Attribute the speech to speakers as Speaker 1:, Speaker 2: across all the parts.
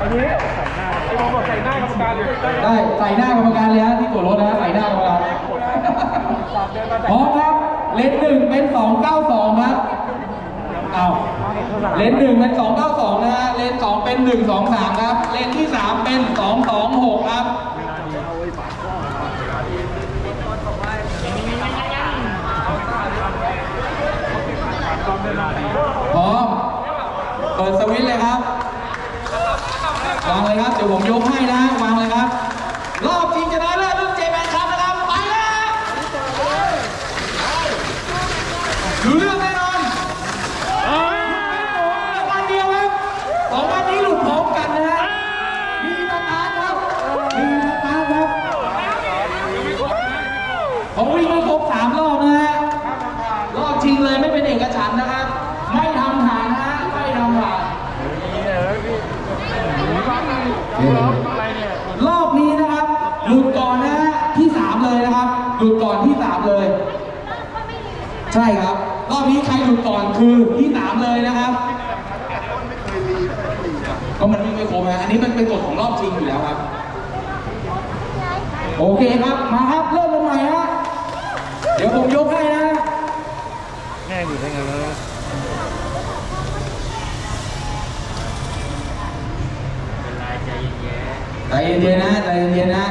Speaker 1: อันนี้ไอ้ผมบอกใส่หน้ากรรมการเลย
Speaker 2: ได้ใส่หน้ากรรมการเลยฮะที่ตรวรถนะฮะใส่หน้ากรรมการพร้อมครับ เลนส์หนึ่งเป็นสองเก้าสองครับเอาเลนส์หนึ่งเป็นสองเก้าสองนะฮะเลนส์สองเป็นหนึ่งสองสามครับ เลนส์ที่สามเป็นสองสองหกครับพร้อมเปิดสวิตช์เลยครับ วางเลยครับ เดี๋ยวผมยกให้นะวางเลยครับ รอบชิงชนะเลิศรุ่นเจแมนครับนะครับ ไปแล้วรู้เรื่องแน่นอนวันเดียวครับสองวันนี้หลุดพร้อมกันนะฮะมีสตาร์ทครับมีสตาร์ทครับผมวิ่งม่ครบสามรอบนะฮะ รอบชิงเลยไม่เป็นเอกฉันท์นะครับ ไม่ทำผ่านนะฮะไม่ทำผ่าน รอบนี้นะครับ หลุดก่อนนะฮะที่สามเลยนะครับ หลุดก่อนที่สามเลย ใช่ครับ รอบนี้ใครหลุดก่อนคือที่สามเลยนะครับ ก็มันวิ่งไม่ครบนะอันนี้มันเป็นกฎของรอบชิงอยู่แล้วครับ โอเคครับ มาครับ เริ่มกันใหม่ฮะ เดี๋ยวผมยกให้นะ
Speaker 1: แม่อยู่ได้ไงวะ
Speaker 2: ใจเย็นๆนะใจเย็นๆนะ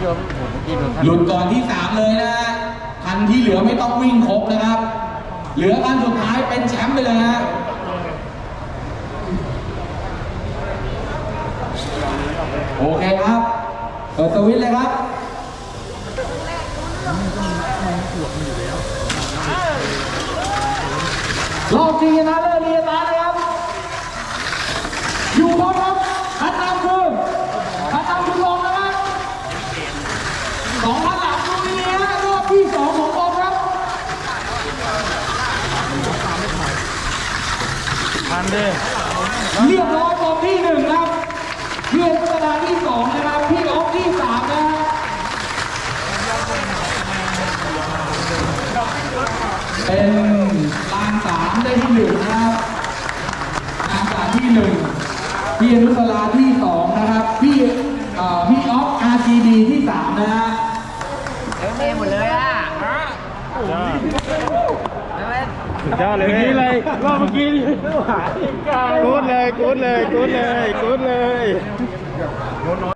Speaker 1: โยมผมเมื่อกี้โดน
Speaker 2: หลุดก่อนที่สามเลยนะคันที่เหลือไม่ต้องวิ่งครบนะครับ เหลือคันสุดท้ายเป็นแชมป์ไปเลยนะโอเคครับเปิดสวิตช์เลยครับรอบชิงชนะเลิศเรียนตานะครับ อยู่พร้อมครับคันนำคือคันนำคือลงนะครับ สองพันหลังดูดีๆนะรอบที่ สองของบอลครับ
Speaker 1: ทันดิ
Speaker 2: เรียบร้อยบอลที่หนึ่งครับเพื่อนพัฒนาที่สองนะครับพี่ออฟที่สามนะฮะเป็นลานสามได้ที่หนึ่งนะครับลานสามที่หนึ่งพี่อนุสราที่สองนะครับพี่เอ่อพี่ออฟ RGB ที่สามนะฮะ
Speaker 3: เต็มหมดเลยอะ
Speaker 1: สุดยอดเลยนี่เลยรอบเมื่อกี้นี่กูดเลยกูดเลยกูดเลยกูดเลย